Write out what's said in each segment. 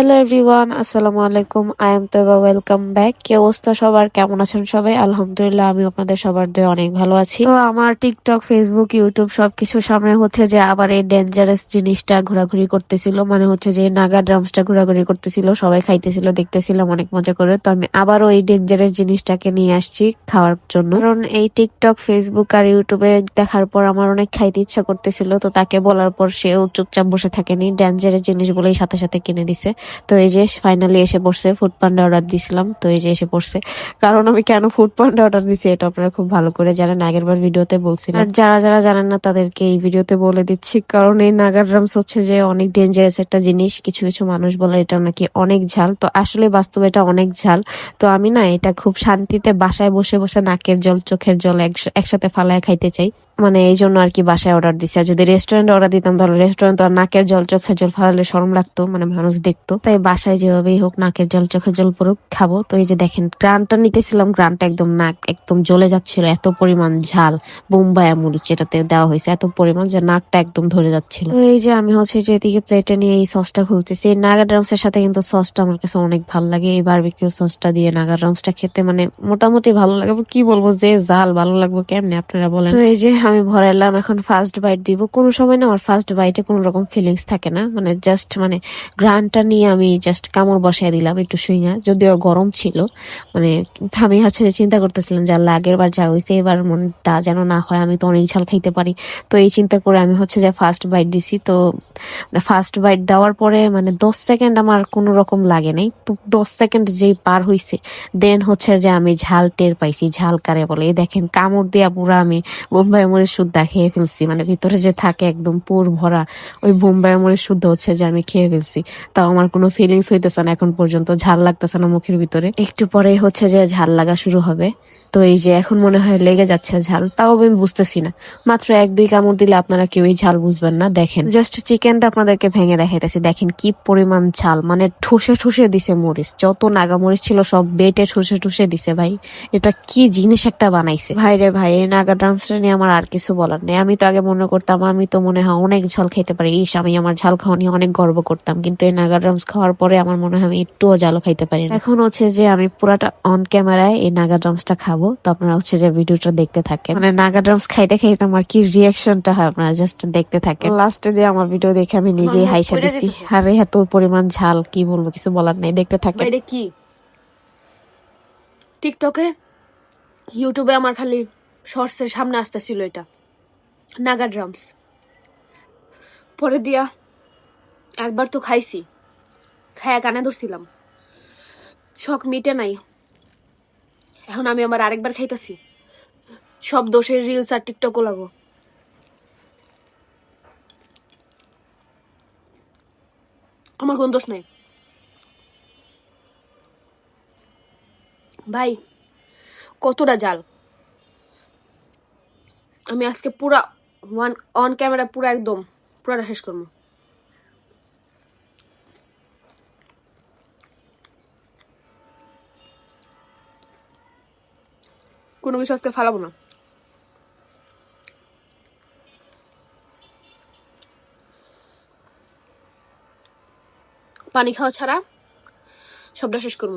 Hello everyone, আসসালামু আলাইকুম। I am Taiba welcome back কি অবস্থা সবার? কেমন আছেন সবাই? আলহামদুলিল্লাহ আমি আপনাদের সবার দিয়ে অনেক ভালো আছি। তো আমার টিকটক ফেসবুক ইউটিউব সবকিছু সামনে হচ্ছে যে আবার এই ডেঞ্জারাস জিনিসটা ঘোরাঘুরি করতেছিল। মানে হচ্ছে যে নাগা ড্রামসটা ঘোরাঘুরি করতেছিল। সবাই খাইতেছিল, দেখতেছিলাম অনেক মজা করে। তো আমি আবারও এই ডেঞ্জারাস জিনিসটাকে নিয়ে আসছি খাওয়ার জন্য। কারণ এই টিকটক ফেসবুক আর ইউটিউবে দেখার পর আমার অনেক খাইতে ইচ্ছা করতেছিল। তো তাকে বলার পর সেও চুপচাপ বসে থাকেনি। ডেঞ্জারাস জিনিস বলেই সাথে সাথে কিনে দিছে। তো এই যে ফাইনালি এসে পড়ছে ফুড পান্ডা অর্ডার দিছিলাম, তো এই যে এসে পড়ছে কারণ আমি কেন ফুড পান্ডা অর্ডার দিছি, এটা আপনারা খুব ভালো করে জানেন আগের বার ভিডিওতে বলছিলাম। আর যারা যারা জানেন না, তাদেরকে এই ভিডিওতে বলে দিচ্ছি, কারণ এই নাগার ড্রামস হচ্ছে যে অনেক ডেঞ্জারাস একটা জিনিস, কিছু কিছু মানুষ বলে এটা নাকি অনেক ঝাল। তো আসলে বাস্তবে এটা অনেক ঝাল। তো আমি না এটা খুব শান্তিতে বাসায় বসে বসে নাকের জল, চোখের জল একস- একসাথে ফালায় খাইতে চাই। মানে এই জন্য আর কি বাসায় অর্ডার দিছি। আর যদি রেস্টুরেন্ট অর্ডার দিতাম, তাহলে রেস্টুরেন্ট আর নাকের জল, চোখের জল ফালালে শরম লাগতো মানে মানুষ দেখতো। তাই বাসায় যেভাবেই হোক নাকের জল, চোখের জল পড়ুক, খাব। তো এই যে দেখেন, গ্রানটা নিতেছিলাম, গ্রানটা একদম নাক একদম জ্বলে যাচ্ছিল, এত পরিমাণ ঝাল, বোম্বাই মরিচ যেটাতে দেওয়া হয়েছে, এত পরিমাণ যে নাকটা একদম ধরে যাচ্ছিল। তো এই যে আমি হচ্ছে যে এদিকে প্লেটে নিয়ে এই সসটা খুলতেছি। এই নাগা ড্রামসের সাথে কিন্তু সসটা আমার কাছে অনেক ভালো লাগে। এই বারবিকিউ সসটা দিয়ে নাগা ড্রামসটা খেতে মানে মোটামুটি ভালো লাগে। কি বলব, যে জাল ভালো লাগবে কেমনে, আপনারা বলেন। তো এই যে আমি ভরাইলাম, এখন ফার্স্ট বাইট দিব। কোনো সময় না আমার ফার্স্ট বাইটে কোনো রকম ফিলিংস থাকে না। মানে জাস্ট মানে গ্রানটা নিয়ে আমি জাস্ট কামড় বসাই দিলাম একটু সুইঙা যদিও গরম ছিল মানে আমি হচ্ছে চিন্তা করতেছিলাম যে আল্লাহ আগের বার যা হয়েছে এবার মনটা যেন না হয়, আমি তো অনেক ঝাল খাইতে পারি। তো এই চিন্তা করে আমি হচ্ছে যে ফার্স্ট বাইট দিছি। তো ফার্স্ট বাইট দেওয়ার পরে মানে দশ সেকেন্ড আমার কোনো রকম লাগে নাই। তো দশ সেকেন্ড যেই পার হইছে দেন হচ্ছে যে আমি ঝাল টের পাইছি, ঝাল কারে বলে। এই দেখেন, কামড় দিয়া পুরো আমি বোম্বাই মরিচ শুদ্ধ খেয়ে ফেলছি। মানে ভিতরে যে থাকে একদম পুর ভরা, ওই বোম্বাই মরিচ শুদ্ধ হচ্ছে যে আমি খেয়ে ফেলছি। তাও আমার কোনো ফিলিংস হইতেছে না, এখন পর্যন্ত ঝাল লাগতেছে না মুখের ভিতরে। একটু পরে হচ্ছে যে ঝাল লাগা শুরু হবে। তো এই যে এখন মনে হয় লেগে যাচ্ছে ঝাল, তাও আমি বুঝতেছি না। মাত্র এক, দুই কামড় দিলে আপনারা কেউই ঝাল বুঝবেন না, দেখেন। জাস্ট চিকেনটা আপনাদেরকে ভেঙে দেখাইতেছি, দেখেন কি পরিমাণ ঝাল মানে ঠুসে ঠুসে দিছে মরিচ। যত নাগা মরিচ ছিল সব বেটে ঠুসে ঠুসে দিছে ভাই। এটা কি জিনিস একটা বানাইছে। ভাই রে ভাই, এই নাগা ড্রামসটা নিয়ে আমার আর কিছু বলার নেই। আমি তো আগে মনে করতাম, আমি তো মনে হয় অনেক ঝাল খেতে পারি। ইস, আমি আমার ঝাল খাওয়া নিয়ে অনেক গর্ব করতাম, কিন্তু এই নাগা খাওয়ার পরে আমার মনে হয় আমি একটুও জালো খাইতে পারি না। এখন হচ্ছে যে আমি পুরাটা অন ক্যামেরায় এই নাগা ড্রামসটা খাব। তো আপনারা হচ্ছে যে ভিডিওটা দেখতে থাকেন। মানে নাগা ড্রামস খাইতে খাইতে আমার কি রিয়াকশনটা হয় আপনারা জাস্ট দেখতে থাকেন। লাস্টে দিয়ে আমার ভিডিও দেখে আমি নিজেই হাইসা কইরা দিছি। আরে এত পরিমাণ ঝাল কি বলব কিছু বলার নেই দেখতে থাকেন। এটা কি? টিকটকে ইউটিউবে আমার খালি শর্টসের সামনে আসতেছিল এটা। নাগা ড্রামস পরে দিয়া একবার তো খাইছি। খায়া কানে ধরছিলাম। শখ মিটে নাই। এখন আমি আমার আরেকবার খাইতেছি। সব দোষের রিলস আর টিকটকও লাগো। আমার কোন দোষ নাই। ভাই, কতটা জাল? আমি আজকে পুরা ওয়ান অন ক্যামেরা পুরা একদম, পুরাটা শেষ করব। কোনো কিছু আজকে ফালাবো না পানি খাওয়া ছাড়া সবটা শেষ করব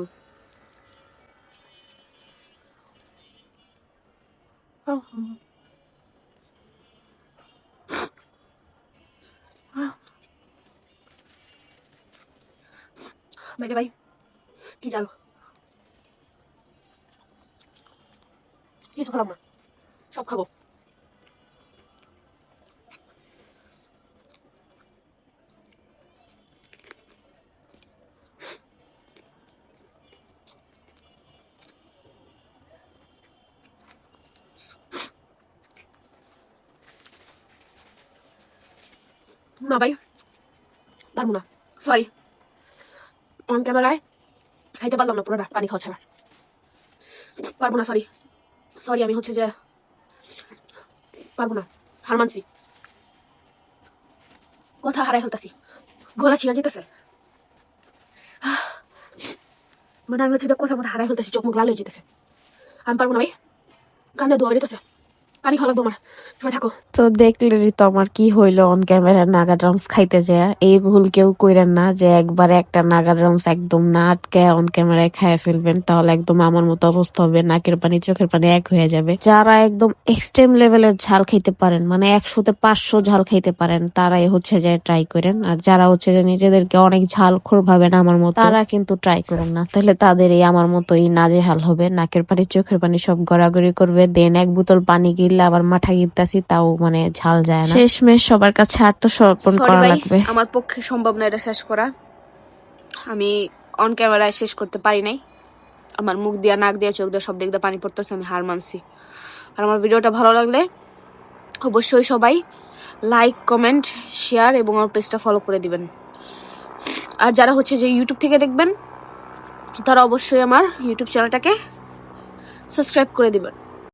মেরে ভাই কি জানো কিছু খেলাম না সব খাবো না ভাই পারবো না সরি অন ক্যামেরায় খাইতে পারলাম না পুরোটা পানি খাওয়া ছাড়া পারবো না সরি সরি আমি হচ্ছে যে পারব না। হার মানছি কথা হারাই ফেলতাছি। গলা ছিঁড়া যেতেছে। মানে আমি হচ্ছে কথা মতো হারাই ফেলতেছি, চোখ মুখ লাল হয়ে যেতেছে। আমি পারব না ভাই। কান্দা দোয়া যেতেছে তো কি হইল অন ক্যামেরা নাগা ড্রামস খাইতে এই ভুল কেউ কইরেন না যে একবার একটা নাগা ড্রামস একদম না আটকে অন ক্যামেরায় ফেলবেন, তাহলে একদম আমার মতো অবস্থা হবে, নাকের পানি, চোখের পানি এক হয়ে যাবে। যারা একদম এক্সট্রিম লেভেলের ঝাল খাইতে পারেন মানে একশোতে পাঁচশো ঝাল খাইতে পারেন, তারাই হচ্ছে যে ট্রাই করেন। আর যারা হচ্ছে যে নিজেদেরকে অনেক ঝাল খোর ভাবেন আমার মতো, তারা কিন্তু ট্রাই করেন না। তাহলে তাদের এই আমার মতো মতোই নাজেহাল হবে, নাকের পানি, চোখের পানি সব গড়াগড়ি করবে, দেন এক বোতল পানি গিললে আবার মাথা গিলতাছি তাও মানে ঝাল যায় না। শেষমেশ সবার কাছে আত্মসমর্পণ করা লাগবে। আমার পক্ষে সম্ভব না এটা শেষ করা। আমি অন ক্যামেরায় শেষ করতে পারি নাই। আমার মুখ দিয়া নাক দিয়া চোখ দিয়ে সব দিক দিয়ে পানি পড়তেছে আমি হার মানছি। আর আমার ভিডিওটা ভালো লাগলে অবশ্যই সবাই লাইক কমেন্ট শেয়ার এবং আমার পেজটা ফলো করে দিবেন। আর যারা হচ্ছে যে ইউটিউব থেকে দেখবেন তারা অবশ্যই আমার ইউটিউব চ্যানেলটাকে সাবস্ক্রাইব করে দিবেন।